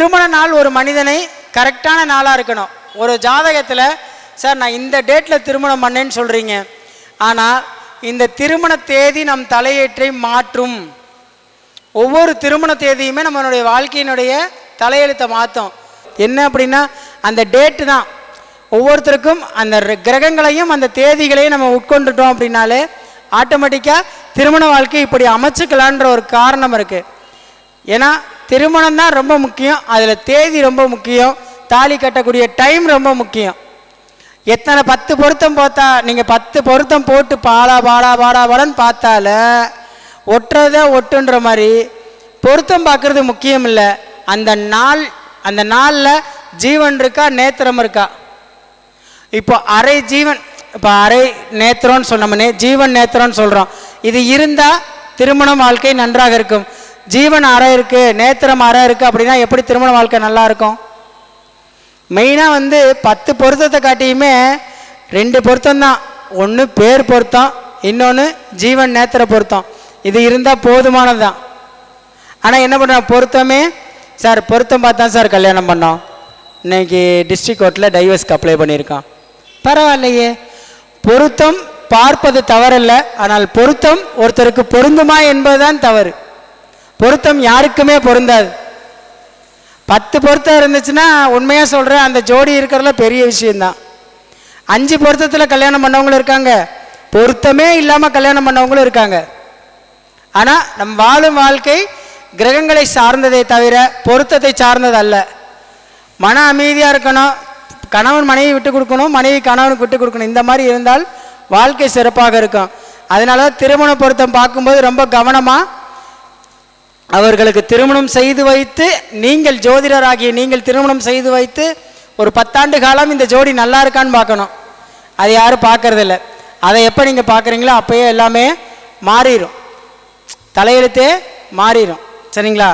திருமண நாள் ஒரு மனிதனை கரெக்டான நாளாக இருக்கணும். ஒரு ஜாதகத்தில் சார் நான் இந்த டேட்டில் திருமணம் பண்ணேன்னு சொல்கிறீங்க ஆனால் இந்த திருமண தேதி நம் தலையேற்றை மாற்றும். ஒவ்வொரு திருமண தேதியுமே நம்மளுடைய வாழ்க்கையினுடைய தலையெழுத்தை மாற்றும் என்ன அப்படின்னா அந்த டேட்டு தான். ஒவ்வொருத்தருக்கும் அந்த கிரகங்களையும் அந்த தேதிகளையும் நம்ம உட்கொண்டுட்டோம் அப்படின்னாலே ஆட்டோமேட்டிக்காக திருமண வாழ்க்கை இப்படி அமைச்சுக்கலான்ற ஒரு காரணம் இருக்குது ஏன்னா திருமணம் தான் ரொம்ப முக்கியம் அதில் தேதி ரொம்ப முக்கியம் தாலி கட்டக்கூடிய டைம் ரொம்ப முக்கியம். எத்தனை பத்து பொருத்தம் பார்த்தா நீங்கள் பத்து பொருத்தம் போட்டு பாலா பாலா பாலா பாலன்னு பார்த்தால ஒட்டுறதை ஒட்டுன்ற மாதிரி பொருத்தம் பார்க்குறது முக்கியம் இல்லை. அந்த நாள் அந்த நாளில் ஜீவன் இருக்கா நேத்திரம் இருக்கா? இப்போ அரை ஜீவன் இப்போ அரை நேத்திரம்னு சொன்னோம்னே ஜீவன் நேத்திரம்னு சொல்கிறோம் இது இருந்தால் திருமணம் வாழ்க்கை நன்றாக இருக்கும். ஜீவன் அறை இருக்குது நேத்திரம் அறை இருக்குது அப்படின்னா எப்படி திருமண வாழ்க்கை நல்லா இருக்கும்? மெயினாக வந்து பத்து பொருத்தத்தை காட்டியுமே ரெண்டு பொருத்தம் தான் ஒன்று பேர் பொருத்தம் இன்னொன்று ஜீவன் நேத்திர பொருத்தம். இது இருந்தால் போதுமானது தான் ஆனால் என்ன பண்ணுறோம் பொருத்தமே? சார் பொருத்தம் பார்த்தா சார் கல்யாணம் பண்ணோம். இன்னைக்கு டிஸ்ட்ரிக் கோர்ட்டில் டைவர்ஸ்க்கு அப்ளை பண்ணியிருக்கான் பரவாயில்லையே. பொருத்தம் பார்ப்பது தவறல்ல. ஆனால் பொருத்தம் ஒருத்தருக்கு பொருந்துமா என்பதுதான் தவறு. பொருத்தம் யாருக்குமே பொருந்தாது. பத்து பொருத்தம் இருந்துச்சுன்னா உண்மையாக சொல்கிறேன் அந்த ஜோடி இருக்கிறதுல பெரிய விஷயந்தான் அஞ்சு பொருத்தத்தில் கல்யாணம் பண்ணவங்களும் இருக்காங்க. பொருத்தமே இல்லாமல் கல்யாணம் பண்ணவங்களும் இருக்காங்க. ஆனால் நம் வாழும் வாழ்க்கை கிரகங்களை சார்ந்ததை தவிர பொருத்தத்தை சார்ந்தது அல்ல. மன அமைதியாக இருக்கணும். கணவன் மனைவி விட்டு கொடுக்கணும் மனைவி கணவனுக்கு விட்டு கொடுக்கணும். இந்த மாதிரி இருந்தால் வாழ்க்கை சிறப்பாக இருக்கும். அதனால தான் திருமண பொருத்தம் பார்க்கும்போது ரொம்ப கவனமாக அவர்களுக்கு திருமணம் செய்து வைத்து நீங்கள் ஜோதிடராகிய நீங்கள் திருமணம் செய்து வைத்து ஒரு பத்தாண்டு காலம் இந்த ஜோடி நல்லா இருக்கான்னு பார்க்கணும். அதை யாரும் பார்க்கறதில்ல. அதை எப்போ நீங்கள் பார்க்குறீங்களோ அப்போயே எல்லாமே மாறிடும் தலையெழுத்தே மாறிடும் சரிங்களா?